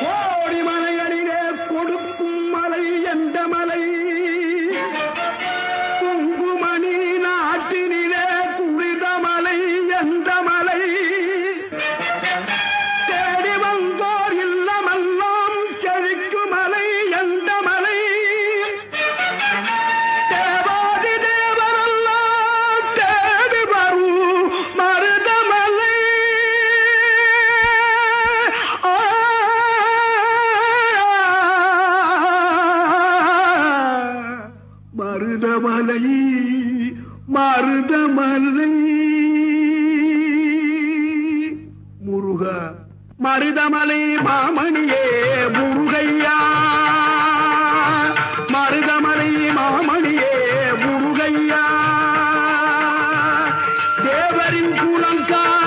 கோடி மலைகளிலே கொடுக்கும் மலை எந்த மலை. மலை. முருக மருதமலை மாமணியே முருகையா. மருதமலை மாமணியே முருகையா. தேவரின் கூலங்கா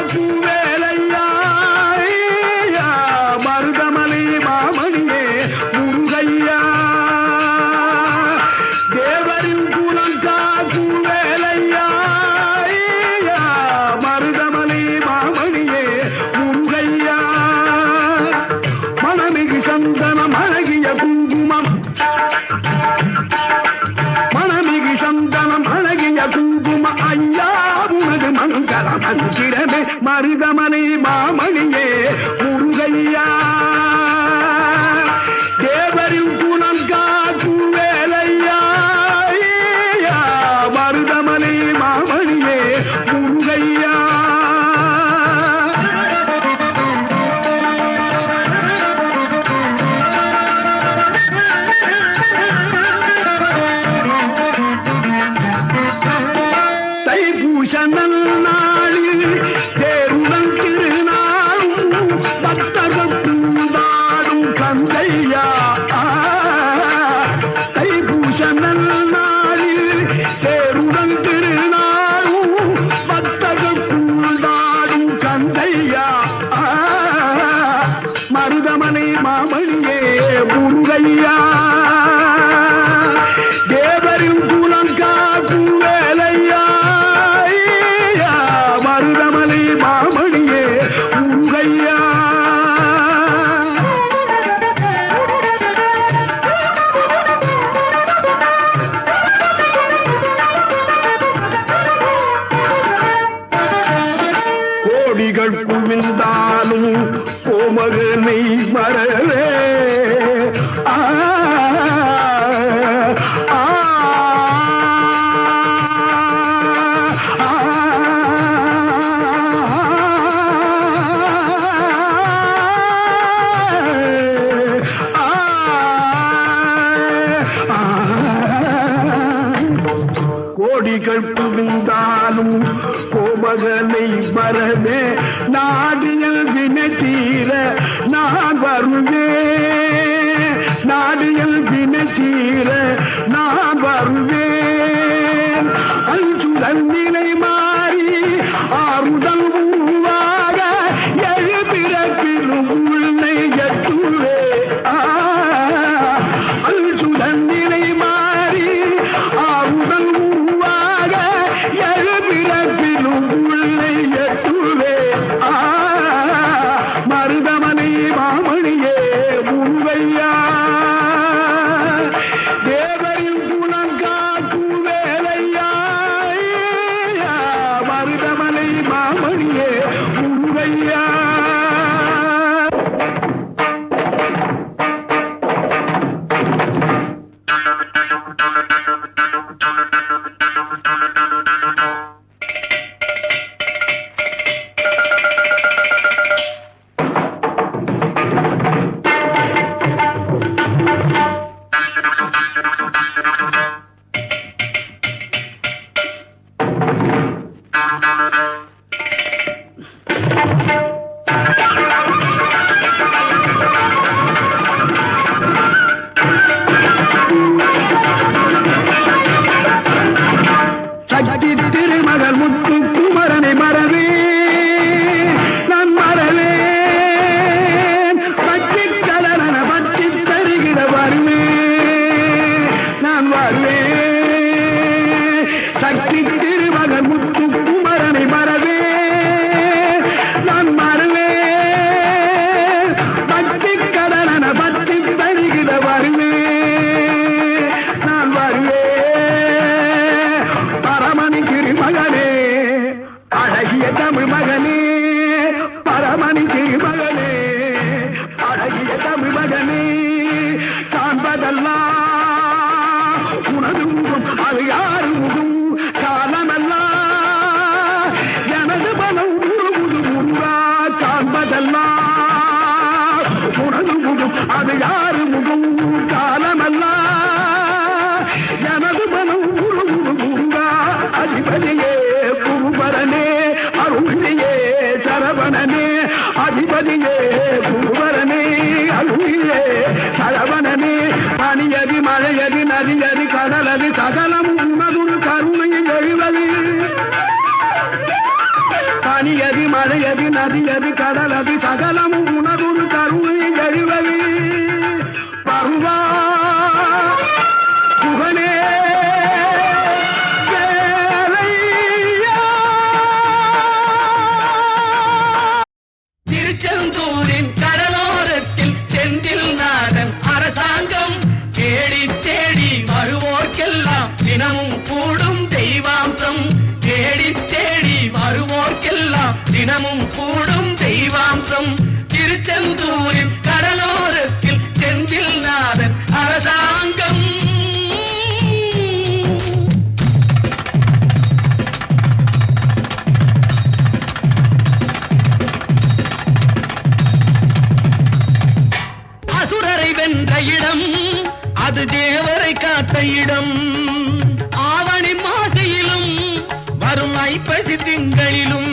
கொடிகள் குவிந்தாலும் கோமகனை மரவே. ஆ நதியது கடலது சகலமும் உணதுரு கருணை எழுவது. பருவா புகனே திருச்செந்தூரின் கடலோரத்தில் செந்தில் நாதன் அரசாங்கம் தினமும் கூடும் தெய்வாம்சம். திருச்செந்தூரில் கடலோரத்தில் செந்தில் நாதன் அரசாங்கம். அசுரரை வென்ற இடம் அது தேவரை காத்த இடம். ஆவணி மாசையிலும் வரும் ஐப்பசி திங்களிலும்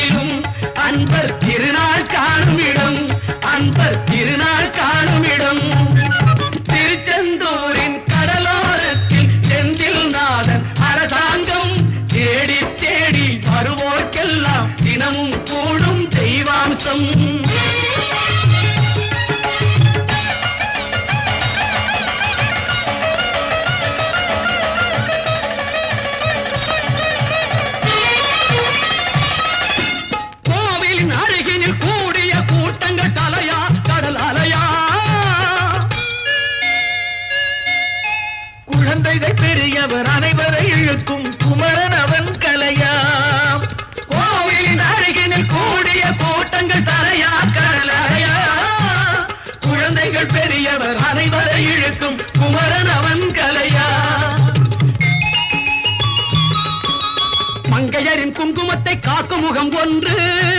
காக்கும் முகம் ஒன்று.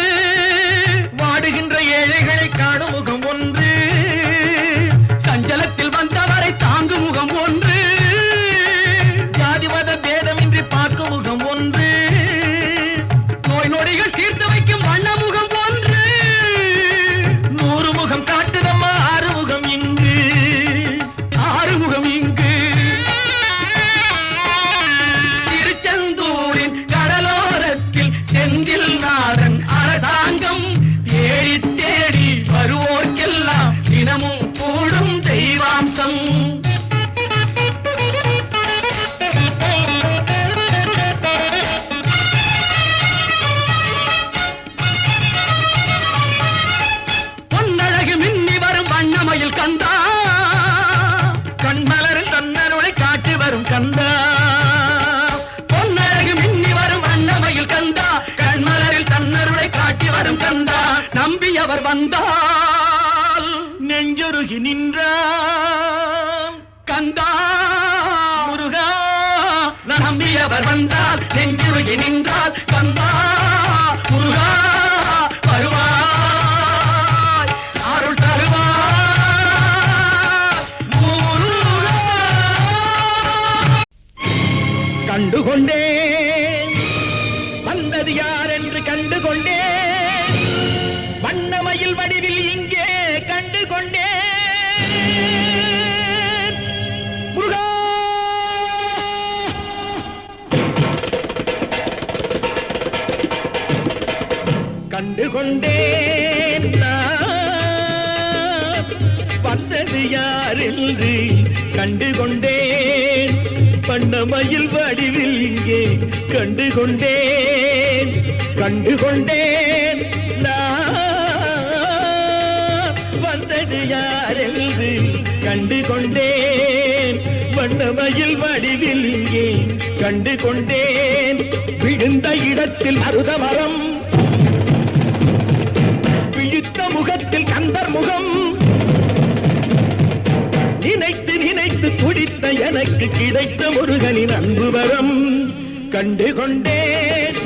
அவர் வந்தால் நெஞ்சொருகி நின்ற கந்தா முருகா நம்பியவர் வந்தால் நெஞ்சுருகி நின்றால் கந்தா முருகா வருவாய் கண்டுகொண்டேன் கொண்டேன் வந்தது யார் என்று கண்டுகொண்டேன். பண்ணமயில் வடிவில் இங்கே கண்டு கொண்டேன் கண்டு கொண்டேன் வந்தது யாரென்று கண்டு கொண்டேன் வண்ணமயில் வடிவில் இங்கே கண்டு கொண்டேன் விழுந்த இடத்தில் மருத முகம். நினைத்து நினைத்து துடித்த எனக்கு கிடைத்த முருகனின் அன்பு வரம். கண்டு கொண்டேன்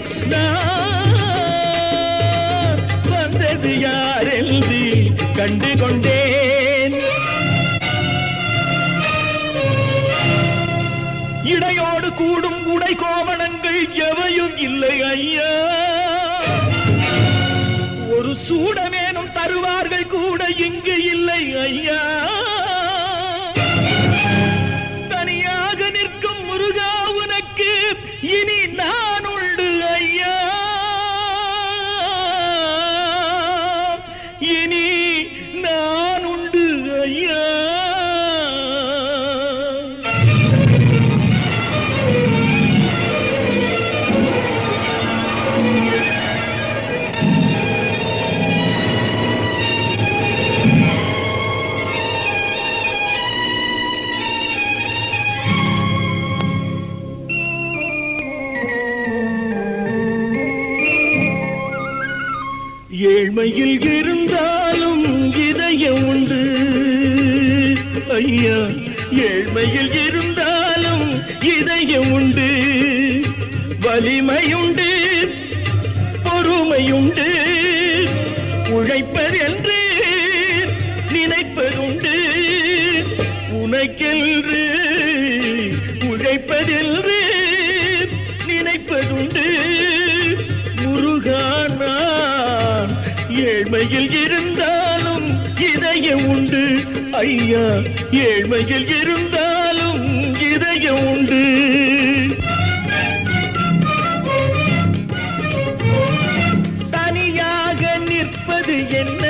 வந்தது யாரென்று கண்டு கொண்டேன். இடையோடு கூடும் உடை கோவணங்கள் எவையும் இல்லை ஐயா. ஏழ்மையில் இருந்தாலும் இதயம் உண்டு. ஐயா ஏழ்மையில் இருந்தாலும் இதயம் உண்டு. வலிமையுண்டு ஐயா ஏழ்மையில் இருந்தாலும் இதயம் உண்டு. தனியாக நிற்பது என்ன?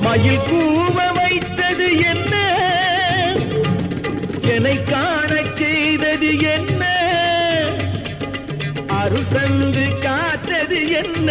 மயில் கூவ வைத்தது என்ன? என்னை காண செய்தது என்ன? அருள் தந்து காத்தது என்ன?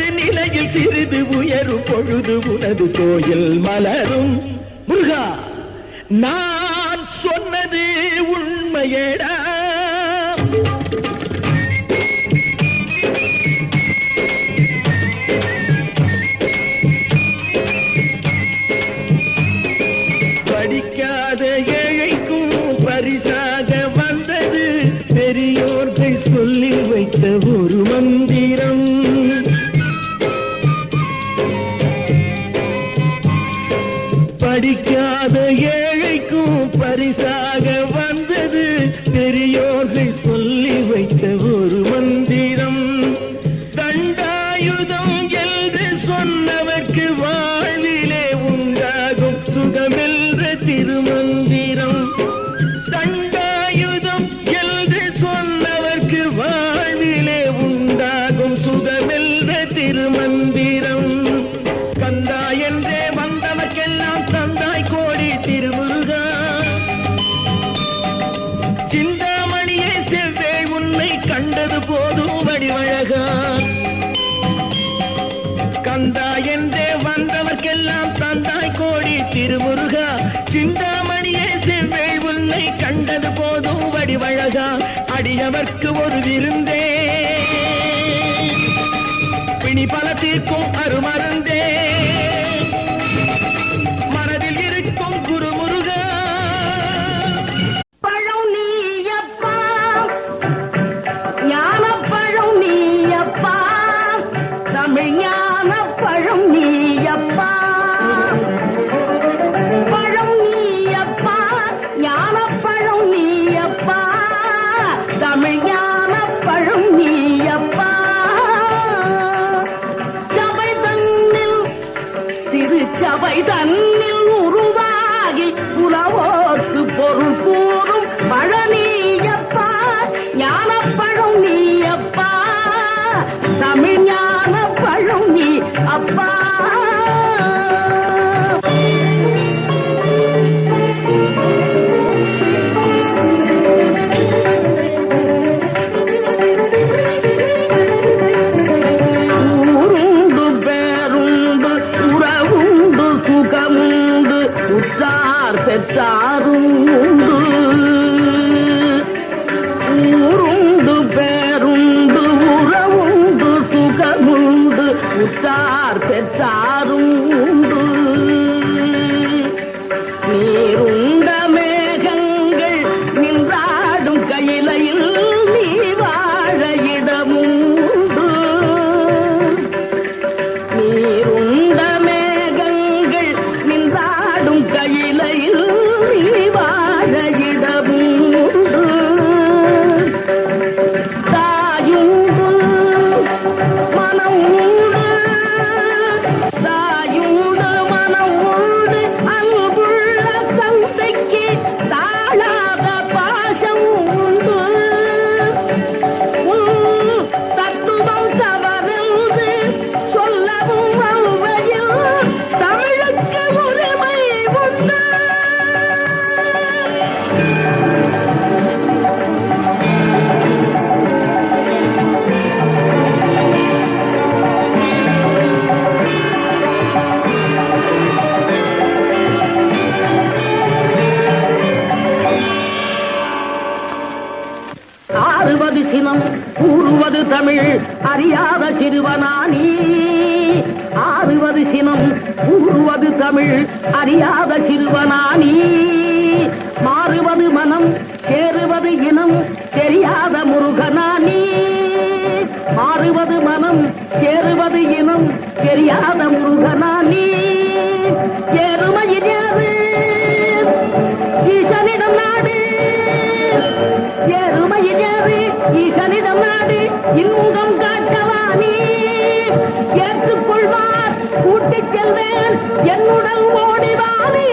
சிறிது உயரும் பொழுது உனது கோயில் மலரும். முருகா நான் சொன்னது உண்மையேடா. திருமுருகா. சிந்தாமணியே செவ்வே உன்னை கண்டது போதும் வடிவழகா. கந்தா என்றே வந்தவர்க்கெல்லாம் தந்தாய் கோடி திருமுருகா. சிந்தாமணியே செவ்வே உன்னை கண்டது போதும் வடிவழகா. அடியவர்க்கு ஒரு விருந்தே. பிணி பல தீர்க்கும் அருமருந்தே. தமிழ் அறியாத சிறுவனானி. ஆறுவது சினம் கூறுவது தமிழ் அறியாத சிறுவனானி. மாறுவது மனம் சேருவது இனம் தெரியாத முருகனானி. மாறுவது மனம் சேருவது இனம் தெரியாத முருகனானி. ஏறுமை ஈசனிடம் நாடு. எருமையின் ஏறு இகலிடம் நாடு இன்முகம் காட்டவா நீ? ஏற்றுக்கொள்வார் கூட்டிச் செல்வேன் என்னுடன் ஓடிவானே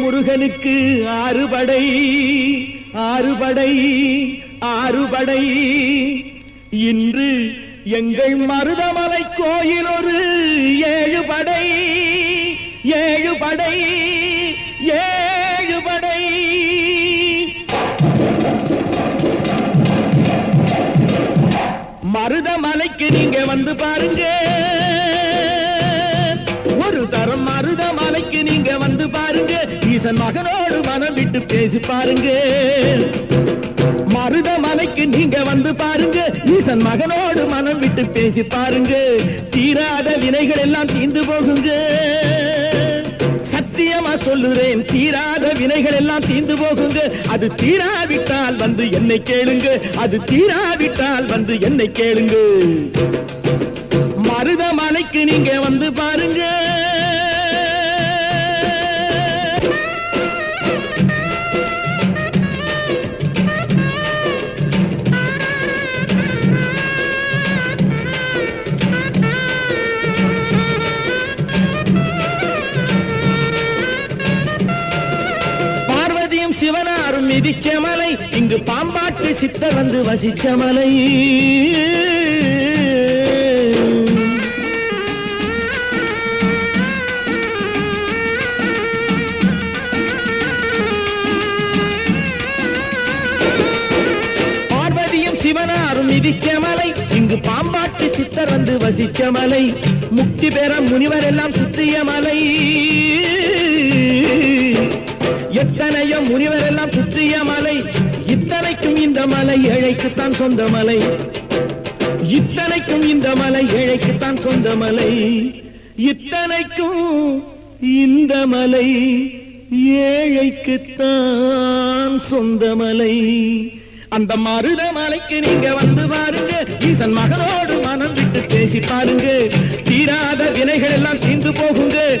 முருகனுக்கு ஆறுபடை ஆறுபடை ஆறுபடை. இன்று எங்கள் மருதமலை கோயில் ஒரு ஏழு படை ஏழு படை ஏழு படை மருதமலைக்கு நீங்க வந்து பாருங்க. சபைக்கு நீங்க வந்து பாருங்க. ஈசன் மகனோடு மனம் விட்டு பேசி பாருங்க. மருதமலைக்கு நீங்க வந்து பாருங்க. ஈசன் மகனோடு மனம் விட்டு பேசி பாருங்க. தீராத வினைகள் எல்லாம் தீர்ந்து போகுங்க. சத்தியமா சொல்லுறேன் தீராத வினைகள் எல்லாம் தீர்ந்து போகுங்க. அது தீராவிட்டால் வந்து என்னை கேளுங்க. அது தீராவிட்டால் வந்து என்னை கேளுங்க. மருதமலைக்கு நீங்க வந்து பாருங்க. பாம்பாட்டு வந்து வசிச்ச மலை. பார்வதியும் சிவனாரும் மிதிக்க மலை. இங்கு பாம்பாட்டு சித்தர் வந்து வசிச்ச மலை. முக்தி பெற முனிவர் எல்லாம் சுற்றிய மலை. எத்தனையோ முனிவர் எல்லாம் சுற்றிய மலை. இத்தனைக்கும் இந்த மலை ஏழைக்குத்தான் சொந்த மலை. இத்தனைக்கும் இந்த மலை ஏழைக்குத்தான் சொந்த மலை. இத்தனைக்கும் இந்த மலை ஏழைக்குத்தான் சொந்த மலை. அந்த மருத மலைக்கு நீங்க வந்து பாருங்க. ஈசன் மகனோடு மனம் விட்டு பேசி பாருங்க. தீராத வினைகள் எல்லாம் தீர்ந்து போகுங்க.